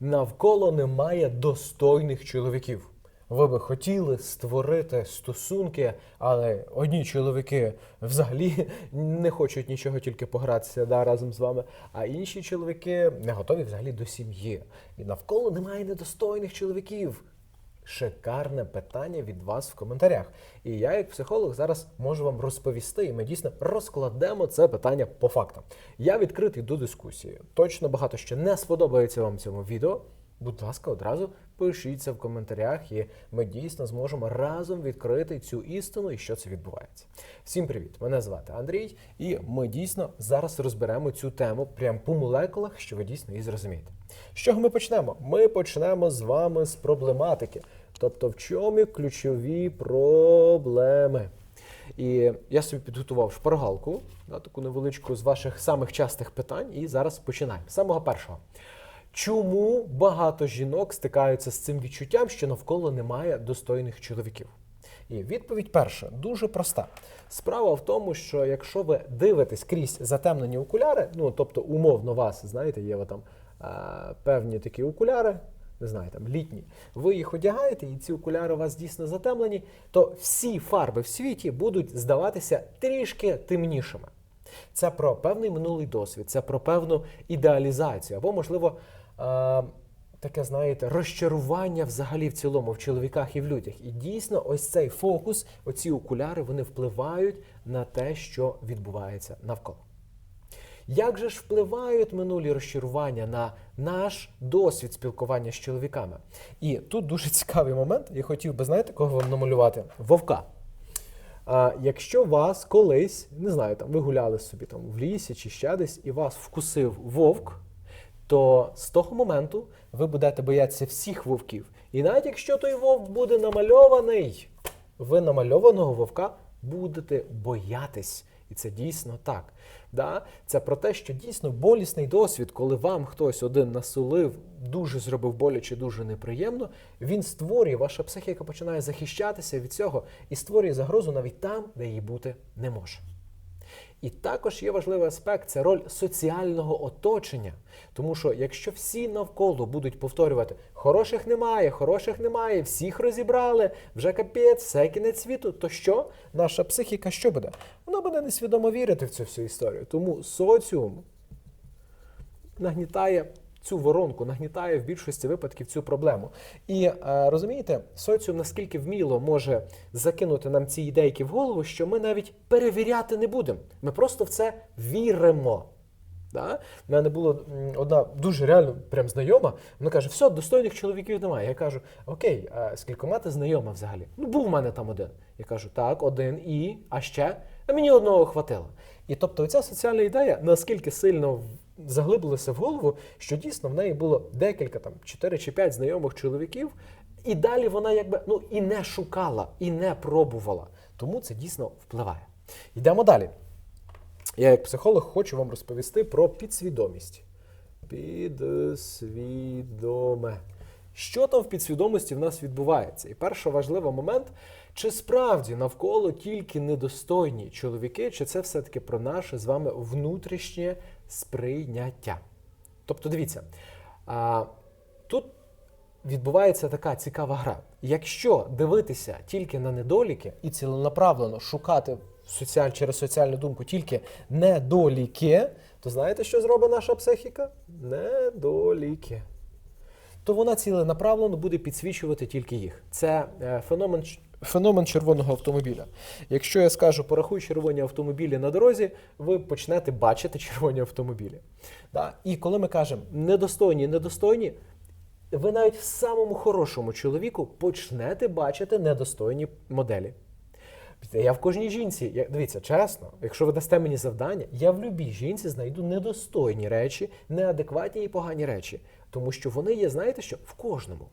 Навколо немає достойних чоловіків. Ви би хотіли створити стосунки, але одні чоловіки взагалі не хочуть нічого, тільки погратися да, разом з вами, а інші чоловіки не готові взагалі до сім'ї. І навколо немає недостойних чоловіків. Шикарне питання від вас в коментарях. І я, як психолог, зараз можу вам розповісти, і ми дійсно розкладемо це питання по фактам. Я відкритий до дискусії. Точно багато що не сподобається вам цьому відео. Будь ласка, одразу пишіться в коментарях, і ми дійсно зможемо разом відкрити цю істину і що це відбувається. Всім привіт! Мене звати Андрій, і ми дійсно зараз розберемо цю тему прямо по молекулах, що ви дійсно її зрозумієте. З чого ми почнемо? Ми почнемо з вами з проблематики. Тобто, в чому ключові проблеми? І я собі підготував шпаргалку, да, таку невеличку з ваших самих частих питань, і зараз починаємо. Самого першого. Чому багато жінок стикаються з цим відчуттям, що навколо немає достойних чоловіків? І відповідь перша дуже проста. Справа в тому, що якщо ви дивитесь крізь затемнені окуляри, ну тобто умовно вас, знаєте, є там е, певні такі окуляри, не знаю, там літні, ви їх одягаєте, і ці окуляри у вас дійсно затемнені, то всі фарби в світі будуть здаватися трішки темнішими. Це про певний минулий досвід, це про певну ідеалізацію, або, можливо, е, таке, знаєте, розчарування взагалі в цілому в чоловіках і в людях. І дійсно, ось цей фокус, оці окуляри, вони впливають на те, що відбувається навколо. Як же ж впливають минулі розчарування на наш досвід спілкування з чоловіками? І тут дуже цікавий момент. Я хотів би, знаєте, кого вам намалювати? Вовка. А, якщо вас колись, не знаю, там ви гуляли собі там в лісі чи ще десь, і вас вкусив вовк, то з того моменту ви будете боятися всіх вовків. І навіть якщо той вовк буде намальований, ви намальованого вовка будете боятись. І це дійсно так. Да? Це про те, що дійсно болісний досвід, коли вам хтось один насолив, дуже зробив боляче, дуже неприємно, він створює, ваша психіка починає захищатися від цього і створює загрозу навіть там, де її бути не може. І також є важливий аспект це роль соціального оточення. Тому що якщо всі навколо будуть повторювати хороших немає, хороших немає, всіх розібрали, вже капець, все кінець світу, то що? Наша психіка що буде? Вона буде несвідомо вірити в цю всю історію. Тому соціум нагнітає цю воронку, нагнітає в більшості випадків цю проблему. І е, розумієте, соціум наскільки вміло може закинути нам ці ідейки в голову, що ми навіть перевіряти не будемо. Ми просто в це віримо. Да? У мене була одна дуже реально прям знайома. Вона каже: все, достойних чоловіків немає. Я кажу, окей, а з кількома ти знайома взагалі? Ну, був у мене там один. Я кажу, так, один і, а ще? А мені одного хватило. І тобто, ця соціальна ідея наскільки сильно заглибилася в голову, що дійсно в неї було декілька там 4 чи 5 знайомих чоловіків, і далі вона якби ну і не шукала, і не пробувала. Тому це дійсно впливає. Йдемо далі. Я, як психолог, хочу вам розповісти про підсвідомість. Підсвідоме. Що там в підсвідомості в нас відбувається? І перший важливий момент, чи справді навколо тільки недостойні чоловіки, чи це все-таки про наше з вами внутрішнє сприйняття? Тобто, дивіться, а, тут відбувається така цікава гра. Якщо дивитися тільки на недоліки і ціленаправлено шукати соціаль, через соціальну думку тільки недоліки, то знаєте, що зробить наша психіка? Недоліки. То вона ціленаправлено буде підсвічувати тільки їх. Це е, феномен, феномен червоного автомобіля. Якщо я скажу, порахуй червоні автомобілі на дорозі, ви почнете бачити червоні автомобілі. Да? І коли ми кажемо недостойні, недостойні, ви навіть в самому хорошому чоловіку почнете бачити недостойні моделі. Я в кожній жінці, я, дивіться, чесно, якщо ви дасте мені завдання, я в любій жінці знайду недостойні речі, неадекватні і погані речі. Тому що вони є, знаєте що? В кожному.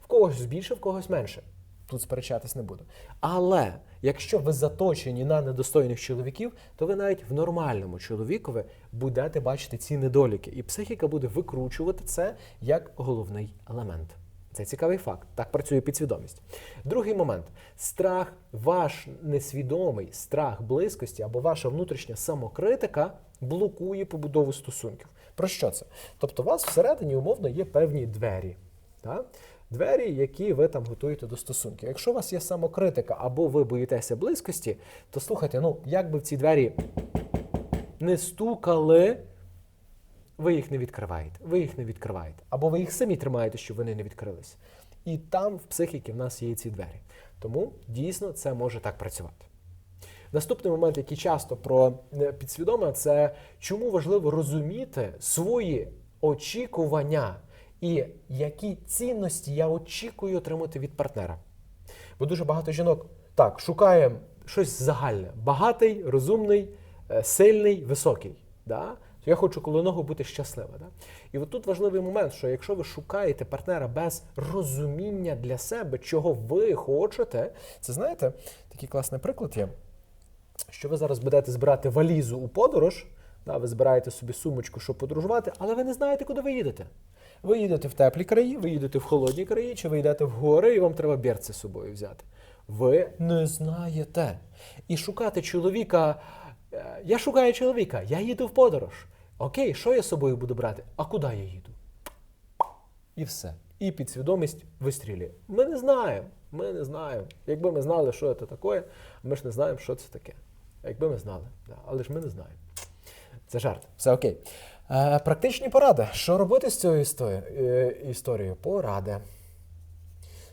В когось більше, в когось менше. Тут сперечатись не буду. Але якщо ви заточені на недостойних чоловіків, то ви навіть в нормальному чоловікові будете бачити ці недоліки. І психіка буде викручувати це як головний елемент. Це цікавий факт. Так працює підсвідомість. Другий момент: страх, ваш несвідомий страх близькості або ваша внутрішня самокритика блокує побудову стосунків. Про що це? Тобто, у вас всередині умовно є певні двері. Так? Двері, які ви там готуєте до стосунків. Якщо у вас є самокритика або ви боїтеся близькості, то слухайте, ну як би в ці двері не стукали, ви їх не відкриваєте. Ви їх не відкриваєте. Або ви їх самі тримаєте, щоб вони не відкрились. І там в психіки в нас є ці двері. Тому дійсно це може так працювати. Наступний момент, який часто про е, підсвідоме, це чому важливо розуміти свої очікування і які цінності я очікую отримати від партнера. Бо дуже багато жінок так шукає щось загальне: багатий, розумний, е, сильний, високий. Да? Я хочу коло нього бути щаслива. Да? І от тут важливий момент, що якщо ви шукаєте партнера без розуміння для себе, чого ви хочете, це знаєте, такий класний приклад є що ви зараз будете збирати валізу у подорож, да, ви збираєте собі сумочку, щоб подорожувати, але ви не знаєте, куди ви їдете. Ви їдете в теплі краї, ви їдете в холодні краї, чи ви йдете в гори, і вам треба берці з собою взяти. Ви не знаєте. І шукати чоловіка. е, Я шукаю чоловіка, я їду в подорож. Окей, що я з собою буду брати? А куди я їду? І все. І підсвідомість вистрілює. Ми не знаємо. Ми не знаємо. Якби ми знали, що це таке, ми ж не знаємо, що це таке. Якби ми знали, але ж ми не знаємо. Це жарт. Все окей. Е, практичні поради. Що робити з цією історією? Е, історією? Поради.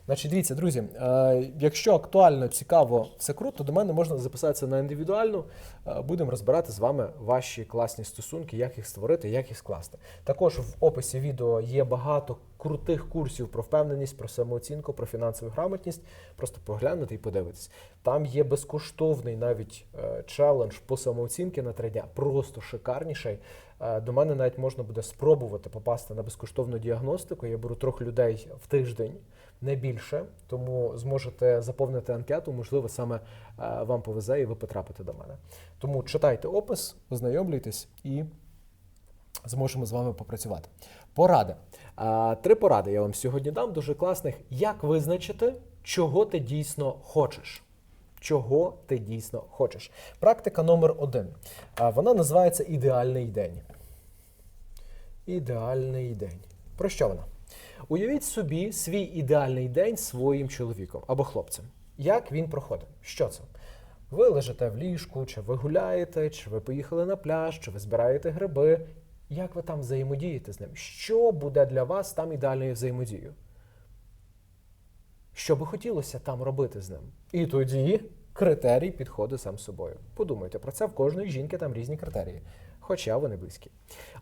Значить, дивіться, друзі, е, якщо актуально, цікаво, все круто, до мене можна записатися на індивідуальну. Е, будемо розбирати з вами ваші класні стосунки, як їх створити, як їх скласти. Також в описі відео є багато крутих курсів про впевненість, про самооцінку, про фінансову грамотність. Просто поглянути і подивитись. Там є безкоштовний навіть е, челендж по самооцінки на три дня. Просто шикарніший. До мене навіть можна буде спробувати попасти на безкоштовну діагностику. Я беру трьох людей в тиждень, не більше. Тому зможете заповнити анкету. Можливо, саме е, вам повезе і ви потрапите до мене. Тому читайте опис, ознайомлюйтесь і зможемо з вами попрацювати. Поради. Три поради я вам сьогодні дам, дуже класних. Як визначити, чого ти дійсно хочеш? Чого ти дійсно хочеш? Практика номер один. Вона називається ідеальний день. Ідеальний день. Про що вона? Уявіть собі свій ідеальний день своїм чоловіком або хлопцем. Як він проходить? Що це? Ви лежите в ліжку, чи ви гуляєте, чи ви поїхали на пляж, чи ви збираєте гриби. Як ви там взаємодієте з ним? Що буде для вас там ідеальною взаємодією? Що би хотілося там робити з ним? І тоді критерій підходить сам собою. Подумайте про це в кожної жінки там різні критерії, хоча вони близькі.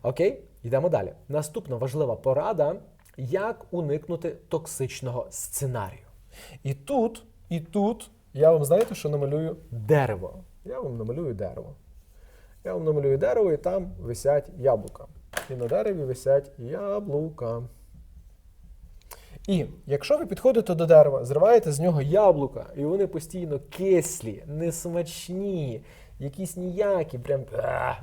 Окей, йдемо далі. Наступна важлива порада: як уникнути токсичного сценарію. І тут, і тут я вам знаєте, що намалюю дерево. Я вам намалюю дерево. Я вам намалюю дерево, і там висять яблука. І на дереві висять яблука. І якщо ви підходите до дерева, зриваєте з нього яблука, і вони постійно кислі, несмачні, якісь ніякі, прям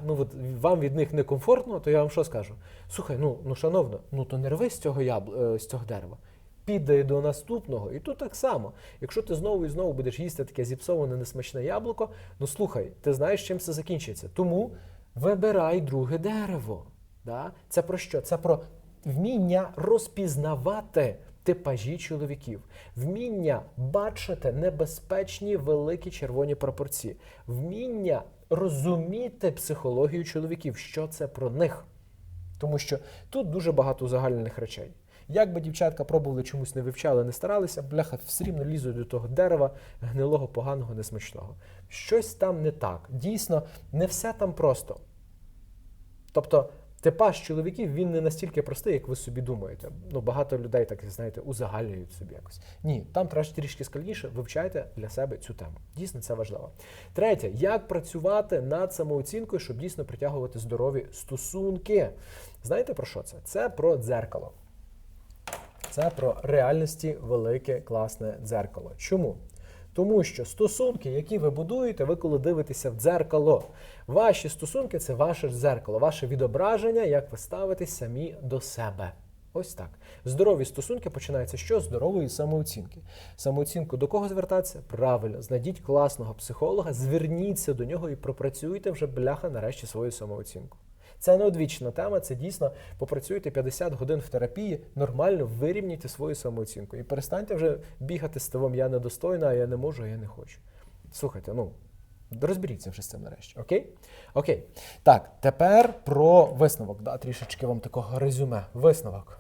ну от вам від них некомфортно, то я вам що скажу? Слухай, ну ну шановно, ну то не рви з цього ябл... е, з цього дерева. Піде до наступного, і тут так само. Якщо ти знову і знову будеш їсти таке зіпсоване несмачне яблуко, ну слухай, ти знаєш, чим це закінчиться. Тому вибирай друге дерево. Да? Це про що? Це про вміння розпізнавати типажі чоловіків, вміння бачити небезпечні великі червоні пропорції, вміння розуміти психологію чоловіків, що це про них. Тому що тут дуже багато узагальнених речей. Як би дівчатка пробували чомусь не вивчали, не старалися, бляха все рівно лізуть до того дерева гнилого, поганого, несмачного. Щось там не так. Дійсно, не все там просто. Тобто, типаж чоловіків він не настільки простий, як ви собі думаєте. Ну, багато людей, так знаєте, узагальнюють собі якось. Ні, там трішки трішки складніше. Вивчайте для себе цю тему. Дійсно, це важливо. Третє, як працювати над самооцінкою, щоб дійсно притягувати здорові стосунки. Знаєте про що це? Це про дзеркало. Це про реальності велике класне дзеркало. Чому? Тому що стосунки, які ви будуєте, ви коли дивитеся в дзеркало, ваші стосунки це ваше дзеркало, ваше відображення, як ви ставитесь самі до себе. Ось так. Здорові стосунки починаються що? Здорової самооцінки. Самооцінку до кого звертатися? Правильно, знайдіть класного психолога, зверніться до нього і пропрацюйте вже бляха нарешті свою самооцінку. Це не одвічна тема, це дійсно попрацюйте 50 годин в терапії, нормально вирівняйте свою самооцінку. І перестаньте вже бігати з тивом я недостойна, я не можу, а я не хочу. Слухайте, ну. Розберіться вже з цим нарешті, окей? Окей. Так, тепер про висновок. Да, трішечки вам такого резюме. Висновок.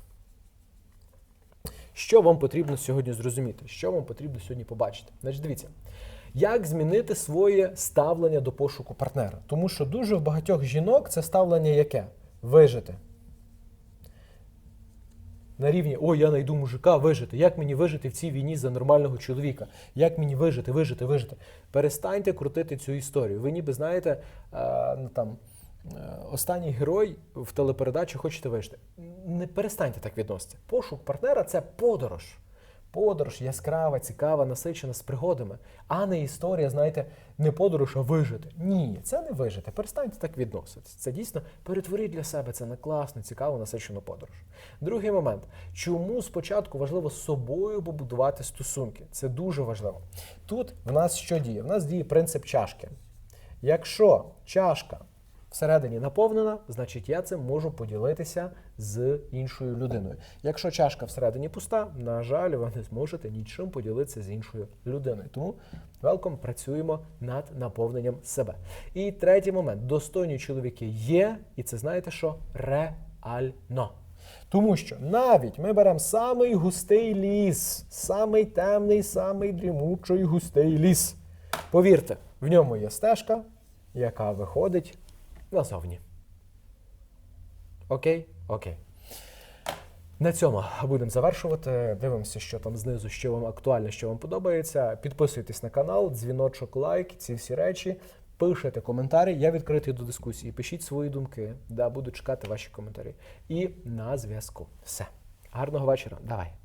Що вам потрібно сьогодні зрозуміти? Що вам потрібно сьогодні побачити? Значить, дивіться, як змінити своє ставлення до пошуку партнера? Тому що дуже в багатьох жінок це ставлення яке? Вижити. На рівні ой, я знайду мужика, вижити. Як мені вижити в цій війні за нормального чоловіка? Як мені вижити, вижити, вижити? Перестаньте крутити цю історію. Ви ніби знаєте, е, ну, там. е, Останній герой в телепередачі хочете вижити. Не перестаньте так відноситися. Пошук партнера це подорож. Подорож яскрава, цікава, насичена з пригодами, а не історія, знаєте, не подорож, а вижити. Ні, це не вижити. Перестаньте так відноситися. Це дійсно перетворіть для себе це на класну, цікаву, насичену подорож. Другий момент. Чому спочатку важливо з собою побудувати стосунки? Це дуже важливо. Тут в нас що діє? В нас діє принцип чашки. Якщо чашка всередині наповнена, значить я цим можу поділитися з іншою людиною. Якщо чашка всередині пуста, на жаль, ви не зможете нічим поділитися з іншою людиною. Тому велком працюємо над наповненням себе. І третій момент: достойні чоловіки є, і це знаєте що? Реально. Тому що навіть ми беремо самий густий ліс, самий темний, самий дрімучий густий ліс. Повірте, в ньому є стежка, яка виходить назовні. Окей? Окей. На цьому будемо завершувати. Дивимося, що там знизу, що вам актуально, що вам подобається. Підписуйтесь на канал, дзвіночок, лайк, ці всі речі. Пишете коментарі, я відкритий до дискусії. Пишіть свої думки, да, буду чекати ваші коментарі. І на зв'язку. Все. Гарного вечора. Давай.